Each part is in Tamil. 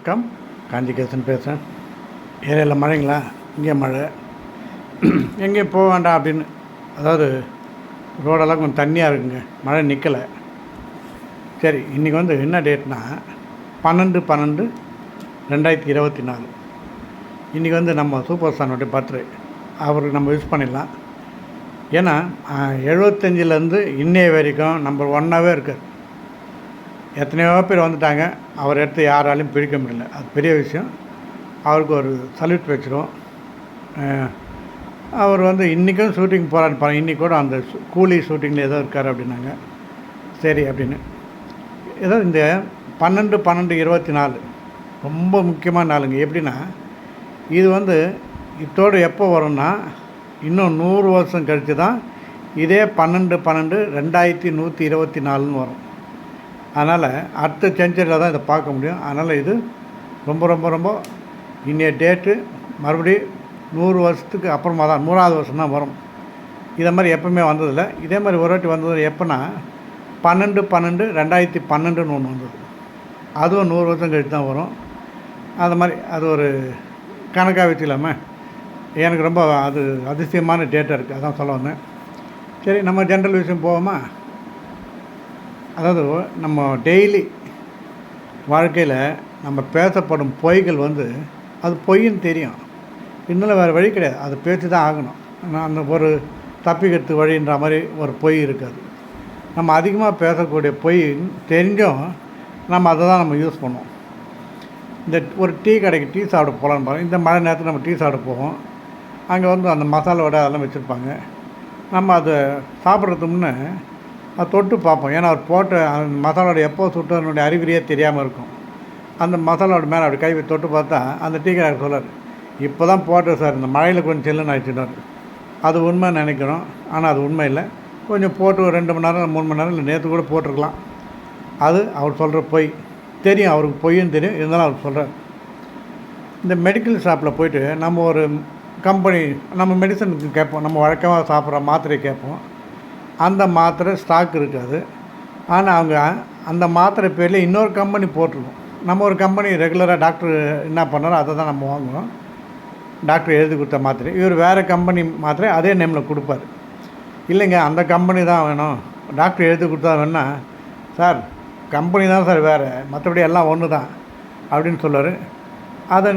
வணக்கம். காஞ்சிகேசன் பேசுகிறேன் ஏரியாவில் மழைங்களா? இங்கே மழை. எங்கேயும் போக வேண்டாம் அப்படின்னு. அதாவது ரோடெல்லாம் கொஞ்சம் தண்ணியாக இருக்குங்க. மழை நிற்கலை சரி இன்றைக்கி வந்து என்ன டேட்னா பன்னெண்டு பன்னெண்டு ரெண்டாயிரத்தி இருபத்தி நாலு. இன்றைக்கி வந்து நம்ம சூப்பர் ஸ்டானுடைய பர்த்டே அவருக்கு நம்ம யூஸ் பண்ணிடலாம். ஏன்னா எழுபத்தஞ்சிலேருந்து இன்னைய வரைக்கும் நம்பர் ஒன்னாகவே இருக்கார். எத்தனையோ பேர் வந்துட்டாங்க. அவர் எடுத்து யாராலையும் பிடிக்க முடியல. அது பெரிய விஷயம். அவருக்கு ஒரு சல்யூட் வச்சிரும் அவர் வந்து இன்றைக்கும் ஷூட்டிங் போகிறான்னு பாருங்க. இன்றைக்கி கூட அந்த கூலி ஷூட்டிங்கில் ஏதோ இருக்கார் அப்படின்னாங்க. சரி அப்படின்னு. ஏதோ இந்த பன்னெண்டு பன்னெண்டு இருபத்தி நாலு ரொம்ப முக்கியமான நாளுங்க. எப்படின்னா இது வந்து இத்தோடு எப்போ வரும்னா இன்னும் நூறு வருஷம் கழித்து தான் இதே பன்னெண்டு பன்னெண்டு ரெண்டாயிரத்தி நூற்றி இருபத்தி நாலுன்னு வரும். அதனால் அடுத்த செஞ்சுரியில் தான் இதை பார்க்க முடியும். அதனால் இது ரொம்ப ரொம்ப ரொம்ப இன்றைய டேட்டு. மறுபடியும் நூறு வருஷத்துக்கு அப்புறமா தான் நூறாவது வருஷம் தான் வரும். இதை மாதிரி எப்பவுமே வந்ததில்லை. இதே மாதிரி ஒரு வாட்டி வந்தது எப்போனா பன்னெண்டு பன்னெண்டு ரெண்டாயிரத்தி பன்னெண்டுன்னு ஒன்று வந்தது. அதுவும் நூறு வருஷம் கழித்து தான் வரும். அது மாதிரி அது ஒரு கணக்காக வச்சுக்கலாமே. எனக்கு ரொம்ப அது அதிசயமான டேட்டாக இருக்குது அதான் சொல்ல வந்தேன். சரி நம்ம ஜென்ரல் விஷயம் போவோமா? அதாவது நம்ம டெய்லி வாழ்க்கையில் நம்ம பேசப்படும் பொய்கள் வந்து அது பொய்ன்னு தெரியும். இன்னும் வேறு வழி கிடையாது. அது பேசி தான் ஆகணும் அந்த ஒரு தப்பிக்கிறது வழின்ற மாதிரி ஒரு பொய் இருக்காது. நம்ம அதிகமாக பேசக்கூடிய பொய் தெரிஞ்சும் நம்ம அதை தான் நம்ம யூஸ் பண்ணுவோம். இந்த ஒரு டீ கடைக்கு டீ சாப்பிட போகலான்னு பாருங்க. இந்த மழை நேரத்தில் நம்ம டீ சாப்பிட போவோம். அங்கே வந்து அந்த மசாலா வடை அதெல்லாம் வச்சுருப்பாங்க. நம்ம அதை சாப்பிட்றதுக்கு முன்னே தொட்டு பார்ப்போம். ஏன்னா அவர் போட்ட அந்த மசாலாவோட எப்போ சுட்டதனுடைய அறிகுறியே தெரியாமல் இருக்கும். அந்த மசாலாவோட மேலே அப்படி கை தொட்டு பார்த்தா அந்த டீ சொல்லார் இப்போ தான் போட்டேன் சார் இந்த மழையில் கொஞ்சம் சில்லுன்னு ஆயிடுச்சுட்டார் அது உண்மை நினைக்கிறோம். ஆனால் அது உண்மை இல்லை. கொஞ்சம் போட்டு ஒரு ரெண்டு மணி நேரம் மூணு மணி நேரம் இல்லை நேற்று கூட போட்டிருக்கலாம். அது அவர் சொல்கிற பொய். தெரியும் அவருக்கு பொய்யும் தெரியும். இருந்தாலும் அவர் சொல்கிறார். இந்த மெடிக்கல் ஷாப்பில் போயிட்டு நம்ம ஒரு கம்பெனி நம்ம மெடிசனுக்கு கேட்போம். நம்ம வழக்கமாக சாப்பிட்ற மாத்திரை கேட்போம். அந்த மாத்திரை ஸ்டாக் இருக்காது. ஆனால் அவங்க அந்த மாத்திரை பேரில் இன்னொரு கம்பெனி போட்டிருக்கோம். நம்ம ஒரு கம்பெனி ரெகுலராக டாக்டர் என்ன பண்ணாரோ அதை தான் நம்ம வாங்குவோம் டாக்டர் எழுதி கொடுத்த மாத்திரை. இவர் வேறு கம்பெனி மாத்திரை அதே நேமில் கொடுப்பாரு. இல்லைங்க அந்த கம்பெனி தான் வேணும். டாக்டர் எழுதி கொடுத்தா வேணா சார் கம்பெனி தான் சார் வேறு. மற்றபடி எல்லாம் ஒன்று தான். அப்படின்னு சொல்லுவார். அதை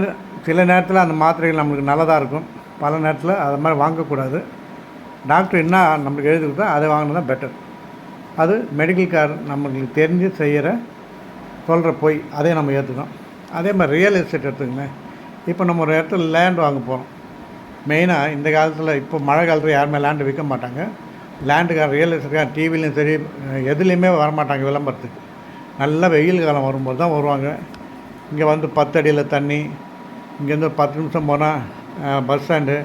சில நேரத்தில் அந்த மாத்திரைகள் நம்மளுக்கு நல்லதாக இருக்கும். பல நேரத்தில் அது மாதிரி வாங்கக்கூடாது. டாக்டர் என்ன நம்மளுக்கு எழுதி கொடுத்தா அதை வாங்கினது தான் பெட்டர் அது மெடிக்கல் கார் நம்மளுக்கு தெரிஞ்சு செய்கிற சொல்கிற பொய் அதே நம்ம ஏற்றுக்கணும் அதே மாதிரி ரியல் எஸ்டேட் எடுத்துக்கங்களேன். இப்போ நம்ம ஒரு இடத்துல லேண்ட் வாங்க போகிறோம் மெயினாக இந்த காலத்தில் இப்போ மழை காலத்தில் யாருமே லேண்டு விற்க மாட்டாங்க. லேண்டுக்கார ரியல் எஸ்டேட்கார டிவிலையும் சரி எதுலேயுமே வரமாட்டாங்க விளம்பரத்துக்கு. நல்லா வெயில் காலம் வரும்போது தான் வருவாங்க. இங்கே வந்து பத்து அடியில் தண்ணி இங்கேருந்து பத்து நிமிஷம் போனால் பஸ் ஸ்டாண்டு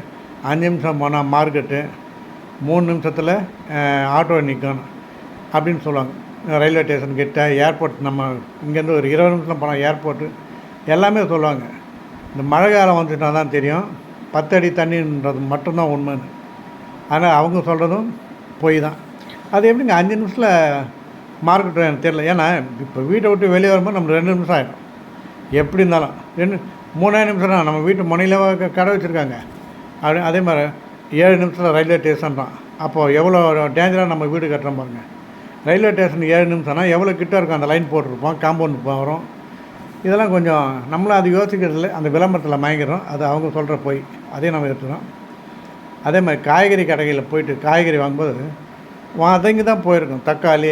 அஞ்சு நிமிஷம் போனால் மார்க்கெட்டு மூணு நிமிஷத்தில் ஆட்டோ நிற்கணும் அப்படின்னு சொல்லுவாங்க. ரயில்வே ஸ்டேஷன் கிட்ட ஏர்போர்ட் நம்ம இங்கேருந்து ஒரு இருபது நிமிஷம் போனால் ஏர்போர்ட்டு எல்லாமே சொல்லுவாங்க. இந்த மழை காலம் வந்துட்டா தான் தெரியும். பத்து அடி தண்ணின்றது மட்டும்தான் உண்மைன்னு. ஆனால் அவங்க சொல்கிறதும் பொய் தான். அது எப்படிங்க அஞ்சு நிமிஷத்தில் மார்க்கெட் எனக்கு தெரியல. ஏன்னா இப்போ வீட்டை விட்டு வெளியே வரும்போது நம்ம ரெண்டு நிமிஷம் ஆகிடும் எப்படி இருந்தாலும் ரெண்டு மூணாயிரம் நிமிஷம் தான் நம்ம வீட்டு முனையில் கடை வச்சுருக்காங்க. அப்படி அதே மாதிரி ஏழு நிமிஷத்தில் ரயில்வே ஸ்டேஷன் தான். அப்போது எவ்வளோ டேஞ்சராக நம்ம வீடு கட்டுறோம் பாருங்கள் ரயில்வே ஸ்டேஷன் ஏழு நிமிஷம்னா எவ்வளோ கிட்ட இருக்கும் அந்த லைன் போட்டிருப்போம் காம்பவுண்ட் வரும் இதெல்லாம் கொஞ்சம் நம்மளும் அது யோசிக்கிறதுல அந்த விளம்பரத்தில் மயங்கிறோம். அது அவங்க சொல்கிற போய். அதையும் நம்ம எடுத்துகிறோம் அதே மாதிரி காய்கறி கடைகளில் போயிட்டு காய்கறி வாங்கும்போது வதங்கி தான் போயிருக்கும். தக்காளி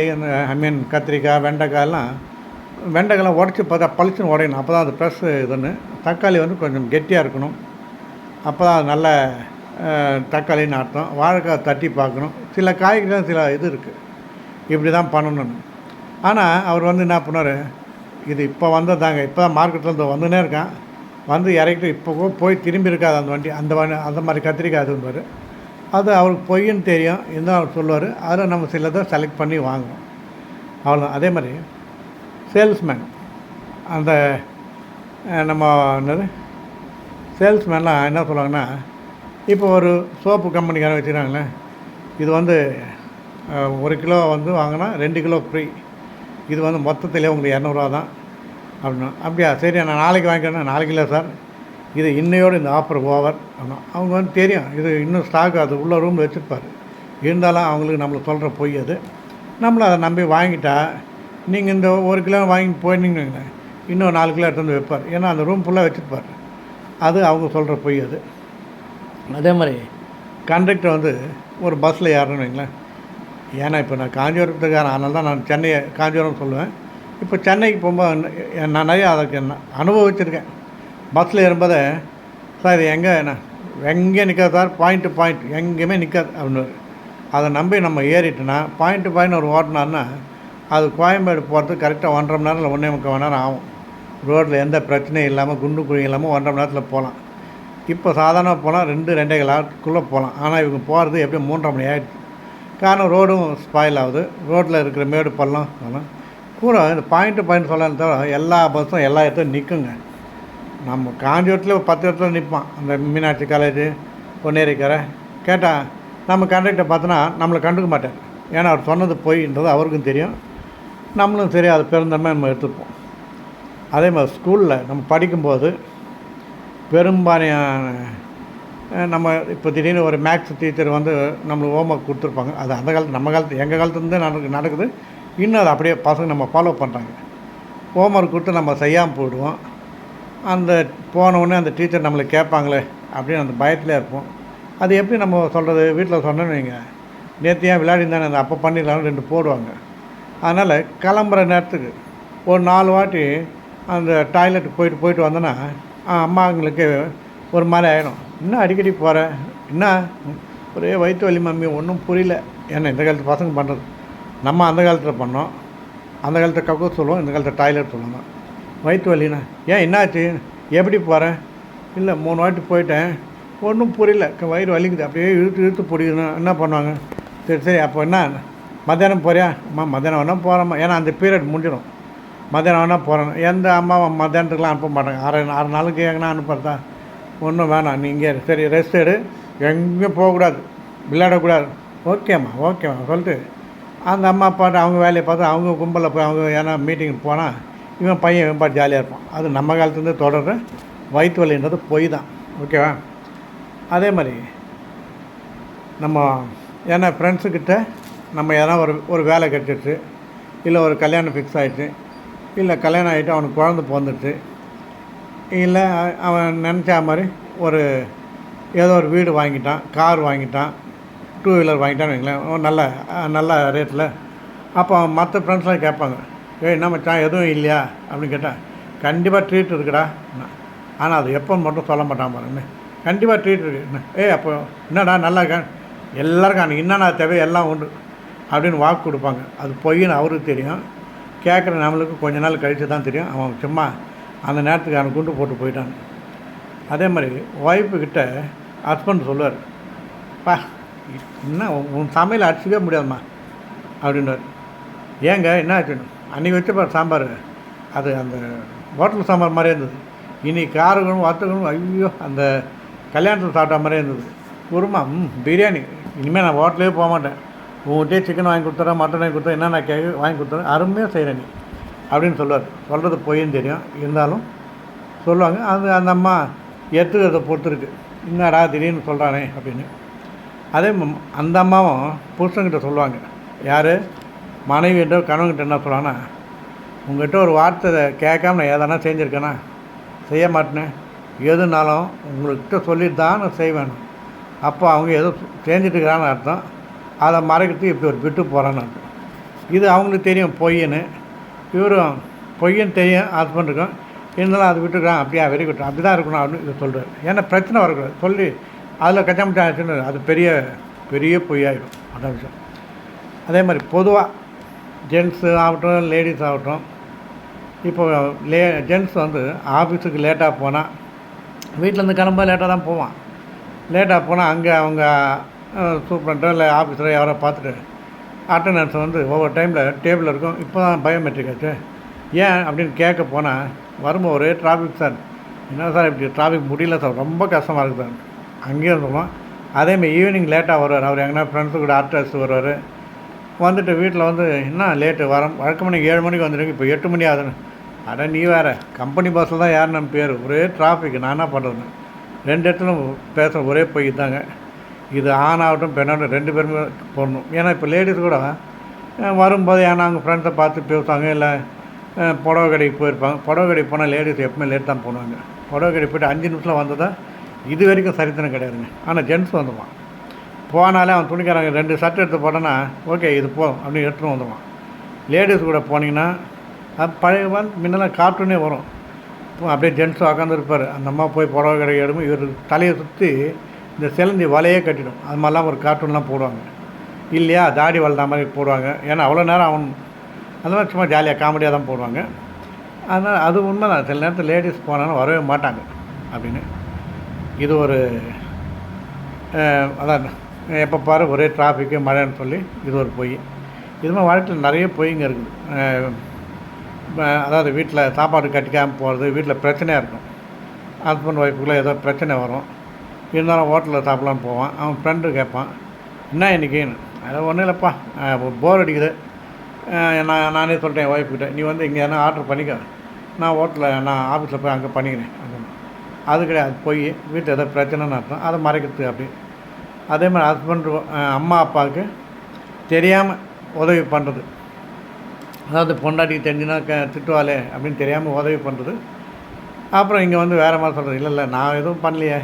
ஐ மீன் கத்திரிக்காய் வெண்டைக்காயெல்லாம் வெண்டைக்காயெல்லாம் உடச்சி பார்த்தா பளிச்சுன்னு உடையணும். அப்போ தான் அது ப்ரெஷ் இதுன்னு. தக்காளி வந்து கொஞ்சம் கெட்டியாக இருக்கணும். அப்போ தான் அது நல்ல தக்காளி தக்காளின்னு வாழைக்காய் தட்டி பார்க்கணும். சில காய்கறிலாம் சில இது இருக்குது இப்படி தான் பண்ணணும்னு ஆனால் அவர் வந்து என்ன பண்ணார் இது இப்போ வந்ததாங்க இப்போ தான் மார்க்கெட்டில் இருந்து வந்துனே இருக்கான். வந்து இறக்கிட்டு இப்போ கூட போய் திரும்பி இருக்காது அந்த வண்டி. அந்த வண்டி அந்த மாதிரி கத்திரிக்காய் அதுன்பார் அது அவருக்கு பொய்ன்னு தெரியும். இருந்தால் அவர் சொல்லுவார். அதில் நம்ம சிலதை செலக்ட் பண்ணி வாங்குவோம். அவ்வளோ அதே மாதிரி சேல்ஸ்மேன் அந்த நம்ம என்னது? சேல்ஸ்மேன்லாம் என்ன சொல்லுவாங்கன்னா இப்போ ஒரு சோப்பு கம்பெனிக்காரன் வச்சுக்கிறாங்களே இது வந்து ஒரு கிலோ வந்து வாங்கினா ரெண்டு கிலோ ஃப்ரீ இது வந்து மொத்தத்திலே உங்களுக்கு இரநூறுவா தான். அப்படின்னா அப்படியா சரி நான் நாளைக்கு வாங்கிக்கிறேன் நாளைக்கு இல்லை சார். இது இன்னையோடு இந்த ஆஃபர் ஓவர் அப்படின்னா அவங்க வந்து தெரியும் இது இன்னும் ஸ்டாக் அது உள்ள ரூம் வச்சுருப்பார். இருந்தாலும் அவங்களுக்கு நம்மளை சொல்கிற பொய் அது. நம்மளை அதை நம்பி வாங்கிட்டா நீங்கள் இந்த ஒரு கிலோ வாங்கி போயிருந்தீங்கன்னு இன்னும் நாலு கிலோ எடுத்து வந்து வைப்பார். ஏன்னா அந்த ரூம் ஃபுல்லாக வச்சுருப்பார். அது அவங்க சொல்கிற பொய் அது. அதே மாதிரி கண்டக்டர் வந்து ஒரு பஸ்ஸில் ஏறணும்னு வைங்களேன். ஏன்னா இப்போ நான் காஞ்சிபுரத்துக்காரன் அதனால தான் நான் சென்னையை காஞ்சிபுரம் சொல்லுவேன். இப்போ சென்னைக்கு போகும்போது நான் நிறையா அதுக்கு என்ன அனுபவிச்சிருக்கேன். பஸ்ஸில் ஏறும்போது சார் இது எங்கே என்ன எங்கே நிற்காது சார்? பாயிண்ட் டு பாயிண்ட் எங்கேயுமே நிற்காது அப்படின்னு அதை நம்பி நம்ம ஏறிட்டோன்னா பாயிண்ட் டு பாயிண்ட் ஒரு ஓட்டினார்னா அது கோயம்பேடு போகிறதுக்கு கரெக்டாக ஒன்றரை மணி நேரம் இல்லை ஒன்றே முக்கால் மணி நேரம் ஆகும். ரோட்டில் எந்த பிரச்சனையும் இல்லாமல் குண்டு குழி இல்லாமல் ஒன்றரை மணி நேரத்தில் போகலாம். இப்போ சாதாரணமாக போனால் ரெண்டு ரெண்டே காலத்துக்குள்ளே போகலாம். ஆனால் இவங்க போகிறது எப்படியும் மூன்றரை மணி ஆகிடுச்சு காரணம் ரோடும் ஸ்பாயில் ஆகுது. ரோட்டில் இருக்கிற மேடு பள்ளம் ஆனால் கூட இந்த பாயிண்ட் பாயிண்ட் சொல்லலாம் தவிர எல்லா பஸ்ஸும் எல்லா இடத்துலையும் நிற்குங்க நம்ம காஞ்சிபுரத்தில் ஒரு பத்து இடத்துல நிற்பான். அந்த மீனாட்சி காலேஜ் பொன்னேரிக்கரை. கேட்டால் நம்ம கண்டக்டர் பார்த்தோன்னா நம்மளை கண்டுக்க மாட்டார். ஏன்னா அவர் சொன்னது பொய்ன்றது அவருக்கும் தெரியும். நம்மளும் சரி அது பெருந்தன்மை நம்ம எடுத்துப்போம். அதே மாதிரி ஸ்கூலில் நம்ம படிக்கும்போது பெரும்பாலான நம்ம இப்போ திடீர்னு ஒரு மேக்ஸ் டீச்சர் வந்து நம்மளுக்கு ஹோம் ஒர்க் கொடுத்துருப்பாங்க. அது அந்த காலத்து நம்ம காலத்து எங்கள் காலத்துலேருந்தே நடக்கு நடக்குது. இன்னும் அது அப்படியே பசங்க நம்ம ஃபாலோ பண்ணுறாங்க ஹோம் ஒர்க் கொடுத்து நம்ம செய்யாமல் போயிடுவோம். அந்த போனவுடனே அந்த டீச்சர் நம்மளை கேட்பாங்களே அப்படின்னு அந்த பயத்திலே இருப்போம். அது எப்படி நம்ம சொல்கிறது வீட்டில் சொன்னோன்னு வைங்க. நேற்று ஏன் விளையாடி தானே அந்த அப்போ பண்ணிடலாம்னு ரெண்டு போடுவாங்க. அதனால் கிளம்புற நேரத்துக்கு ஒரு நாலு வாட்டி அந்த டாய்லெட் போயிட்டு போயிட்டு வந்தோன்னா அம்மாங்களுக்கு ஒரு மாதிரி ஆகிடும் இன்னும் அடிக்கடி போகிறேன் என்ன? ஒரே வயிற்று வலி மம்மி ஒன்றும் புரியல. ஏன்னா இந்த காலத்து பசங்க பண்ணுறது நம்ம அந்த காலத்தில் பண்ணோம். அந்த காலத்தில் கக்கூஸ் சொல்லுவோம் இந்த காலத்தில் டாய்லெட் சொல்லணும் வயிற்று வலிண்ணா ஏன் என்னாச்சு? எப்படி போகிறேன் இல்லை மூணு வாட்டி போயிட்டேன். ஒன்றும் புரியல. வயிறு வலிக்குது. அப்படியே இழுத்து இழுத்து பிடிக்கணும் என்ன பண்ணுவாங்க? சரி சரி அப்போ என்ன? மத்தியானம் போறியா? அம்மா மத்தியானம் வேணால் போகிறோம்மா ஏன்னா அந்த பீரியட் முடிஞ்சிடும். மதியானம் வேணால் போகிறேன் எந்த அம்மாவை மத்தியானத்துக்குலாம் அனுப்ப மாட்டாங்க. அரை ஆறு நாளுக்கு எங்கன்னா அனுப்புறதா? ஒன்றும் வேணாம். நீங்கள் சரி ரெஸ்ட் எடு. எங்கேயும் போகக்கூடாது. விளையாடக்கூடாது. ஓகேம்மா ஓகேம்மா சொல்லிட்டு அந்த அம்மா அப்பாட்ட அவங்க வேலையை பார்த்து அவங்க கும்பலில் போய் அவங்க ஏன்னா மீட்டிங் போனால் இவன் பையன் இவன் பாட்டு ஜாலியாக இருப்பான். அது நம்ம காலத்துலேருந்து தொடர்ற வயிற்று வலின்றது பொய் தான். ஓகேவா அதே மாதிரி நம்ம ஏன்னா ஃப்ரெண்ட்ஸுக்கிட்ட நம்ம எதனா ஒரு ஒரு வேலை கிடச்சிருச்சு இல்லை ஒரு கல்யாணம் ஃபிக்ஸ் ஆகிடுச்சு இல்லை கல்யாணம் ஆகிட்டு அவனுக்கு குழந்த பிறந்துட்டு இல்லை அவன் நினச்சா மாதிரி ஒரு ஏதோ ஒரு வீடு வாங்கிட்டான் கார் வாங்கிட்டான் டூ வீலர் வாங்கிட்டான்னு வைங்களேன் நல்ல நல்ல ரேட்டில் அப்போ மற்ற ஃப்ரெண்ட்ஸ்லாம் கேட்பாங்க ஏய் என்ன மச்சான் எதுவும் இல்லையா? அப்படின்னு கேட்டால் கண்டிப்பாக ட்ரீட் இருக்குடா. ஆனால் அது எப்போ மட்டும் சொல்ல மாட்டான் பாருங்க. கண்டிப்பாக ட்ரீட் இருக்கு. என்ன ஏய் அப்போ என்னடா நல்லா இருக்கா? எல்லாருக்கும் அன்றைக்கி என்னென்ன தேவை எல்லாம் உண்டு அப்படின்னு வாக்கு கொடுப்பாங்க. அது பொய்ன்னு அவருக்கு தெரியும். கேட்குற நம்மளுக்கு கொஞ்ச நாள் கழித்து தான் தெரியும். அவன் சும்மா அந்த நேரத்துக்கு அவன் குண்டு போட்டு போயிட்டான். அதே மாதிரி ஒய்ஃபுக்கிட்ட ஹஸ்பண்ட் சொல்லுவார் பா என்ன உன் சமையல் அடிச்சிக்கவே முடியாதும்மா அப்படின்னார் ஏங்க என்ன ஆச்சுன்னு அன்றைக்கி வச்ச சாம்பார். அது அந்த ஹோட்டல் சாம்பார் மாதிரியே இருந்தது. இன்னைக்கு காரங்களும் வத்தங்களும் ஐயோ அந்த கல்யாணத்தில் சாப்பிட்ட மாதிரியே இருந்தது. குருமா ம் பிரியாணி. இனிமேல் நான் ஹோட்டலே போக மாட்டேன். உங்கள்கிட்டயே சிக்கன் வாங்கி கொடுத்துறேன் மட்டன் வாங்கி கொடுத்தேன் என்னென்ன கே வாங்கி கொடுத்துறேன் அருமையாக செய்கிறேன் நீ அப்படின்னு சொல்லுவார். சொல்கிறது பொய்ன்னு தெரியும் இருந்தாலும் சொல்லுவாங்க. அது அந்த அம்மா ஏற்றுக்கிறத பொறுத்து இருக்கு என்னடா திடீர்னு சொல்கிறானே அப்படின்னு. அதே அந்த அம்மாவும் புருஷங்கிட்ட சொல்லுவாங்க. யார்? மனைவிகிட்ட கணவன்கிட்ட என்ன சொல்லுவாங்கன்னா உங்கள்கிட்ட ஒரு வார்த்தை கேட்காம நான் எதனா செஞ்சுருக்கேனா? செய்ய மாட்டேனே. எதுனாலும் உங்கள்கிட்ட சொல்லிட்டு தான் நான் செய்வேன். அப்போ அவங்க ஏதோ செஞ்சிட்ருக்கிறான்னு அர்த்தம். அதை மறைக்கிறதுக்கு இப்படி ஒரு விட்டு போகிறான்னு இது அவங்களுக்கு தெரியும் பொய்ன்னு. இவரும் பொய்ன்னு தெரியும் ஹஸ்பண்டுக்கும் இருந்தாலும் அது விட்டுக்கிறான் அப்படியா வெறி குட் அப்படி தான் இருக்கணும் அப்படின்னு இது சொல்கிறார் ஏன்னா பிரச்சனை வரக்கூடாது சொல்லி அதில் கச்சாமச்சா ஆச்சுன்னு அது பெரிய பெரிய பொய்யாயிடும். அதான் விஷயம். அதே மாதிரி பொதுவாக ஜென்ஸு ஆகட்டும் லேடிஸ் ஆகட்டும் இப்போ லே ஜென்ஸ் வந்து ஆஃபீஸுக்கு லேட்டாக போனால் வீட்டிலேருந்து கிளம்ப லேட்டாக தான் போவான். லேட்டாக போனால் அங்கே அவங்க சூப்பரண்டோ இல்லை ஆஃபீஸரோ யாரோ பார்த்துட்டு அட்டண்டன்ஸ் வந்து ஒவ்வொரு டைமில் டேபிள் இருக்கும். இப்போ தான் பயோமெட்ரிக் ஆச்சு. ஏன் அப்படின்னு கேட்க போனால் வரும்போது ஒரே டிராஃபிக் சார் என்ன சார் இப்படி டிராஃபிக் முடியல சார் ரொம்ப கஷ்டமாக இருக்குது சார் அங்கேயே இருந்தோம் அதேமாதிரி ஈவினிங் லேட்டாக வருவார். அவர் எங்கன்னா ஃப்ரெண்ட்ஸு கூட ஆர்டர்ஸ் வருவார். வந்துட்டு வீட்டில் வந்து என்ன லேட்டு வர? வழக்கு மணிக்கு ஏழு மணிக்கு வந்துடுங்க இப்போ எட்டு மணி ஆகுதுன்னு. அட நீ வேறு. கம்பெனி பஸ்ஸில் தான் யார் நம்ம பேர். ஒரே டிராஃபிக் நான் என்ன பண்ணுறது ரெண்டு இடத்துல பேசுகிற ஒரே போய் தாங்க இது ஆணாகட்டும் பெண்ணாகட்டும் ரெண்டு பேருமே போடணும் ஏன்னா இப்போ லேடிஸ் கூட வரும்போது ஏன்னா அவங்க ஃப்ரெண்ட்ஸை பார்த்து பேசுவாங்க இல்லை புடவை கடைக்கு போயிருப்பாங்க. புடவை கடைக்கு போனால் லேடிஸ் எப்பவுமே லேட் தான் போடுவாங்க. புடவை கடைக்கு போய்ட்டு அஞ்சு நிமிஷத்தில் வந்ததா இது வரைக்கும் சரித்திரம் கிடையாதுங்க. ஆனால் ஜென்ஸ் வந்துடுவான் போனாலே அவன் துணிக்காரங்க ரெண்டு சர்ட் எடுத்து போட்டோன்னா ஓகே இது போதும் அப்படின்னு எடுத்துகிட்டு வந்துடுவான் லேடிஸ் கூட போனீங்கன்னா பழைய முன்னெல்லாம் கார்ட்டூனே வரும். அப்படியே ஜென்ஸ் உக்காந்துருப்பார். அந்த அம்மா போய் புடவை கடை எடுக்கும் இவர் தலையை சுற்றி இந்த சிலந்தி வலையே கட்டிடும். அது மாதிரிலாம் ஒரு கார்ட்டூன்லாம் போடுவாங்க. இல்லையா? தாடி வளர்ந்த மாதிரி போடுவாங்க. ஏன்னா அவ்வளோ நேரம் அவன் அந்த மாதிரி சும்மா ஜாலியாக காமெடியாக தான் போடுவாங்க. அதனால் அது உண்மை தான் சில நேரத்தில் லேடிஸ் போனாலும் வரவே மாட்டாங்க அப்படின்னு. இது ஒரு அதான். எப்போ பாரு ஒரே டிராஃபிக்கு மழைன்னு சொல்லி இது ஒரு பொய். இது மாதிரி வாழ்க்கையில் நிறைய பொய்ங்க இருக்குது. அதாவது வீட்டில் சாப்பாடு கட்டிக்காமல் போகிறது வீட்டில் பிரச்சனையாக இருக்கும். ஹஸ்பண்ட் ஒய்ஃபுக்குள்ளே ஏதோ பிரச்சனை வரும். இருந்தாலும் ஹோட்டலில் சாப்பிட்லான்னு போவான். அவன் ஃப்ரெண்டு கேட்பான் என்ன இன்றைக்கின்னு அது ஒன்றும் இல்லைப்பா போர் அடிக்குது. நான் நானே சொல்லிட்டேன் ஒய்ஃப்கிட்ட நீ வந்து இங்கே என்ன ஆர்டர் பண்ணிக்க. நான் ஹோட்டலில் நான் ஆஃபீஸில் போய் அங்கே பண்ணிக்கிறேன். அது கிடையாது போய் வீட்டில் ஏதோ பிரச்சனைன்னு அர்த்தம். அதை மறைக்கிறது அப்படி. அதே மாதிரி ஹஸ்பண்ட் அம்மா அப்பாவுக்கு தெரியாமல் உதவி பண்ணுறது அதாவது பொண்டாட்டிக்கு தெரிஞ்சுனா க திட்டுவாளே அப்படின்னு தெரியாமல் உதவி பண்ணுறது அப்புறம் இங்கே வந்து வேறு மாதிரி சொல்கிறது இல்லை இல்லை நான் எதுவும் பண்ணலையே.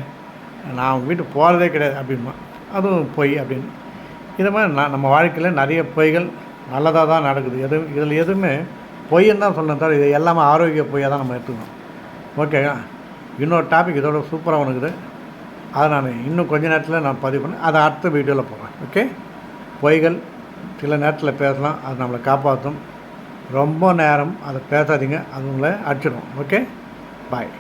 நான் அவங்க வீட்டுக்கு போகிறதே கிடையாது அப்படின்பா அதுவும் பொய் அப்படின்னு. இது மாதிரி நான் நம்ம வாழ்க்கையில் நிறைய பொய்கள் நல்லதாக தான் நடக்குது. எது இதில் எதுவுமே பொய்ன்னு தான் சொல்லணும் தவிர இது எல்லாமே ஆரோக்கிய பொய்யாக தான் நம்ம எடுத்துக்கணும். ஓகே இன்னொரு டாபிக் இதோட சூப்பராக இருக்குது அதை நான் இன்னும் கொஞ்ச நேரத்தில் நான் பதிவு பண்ணேன் அதை அடுத்த வீடியோவில் போடுறேன். ஓகே பொய்கள் சில நேரத்தில் பேசலாம். அது நம்மளை காப்பாற்றும். ரொம்ப நேரம் அதை பேசாதீங்க. அது உங்களை அடிச்சிடும். Okay bye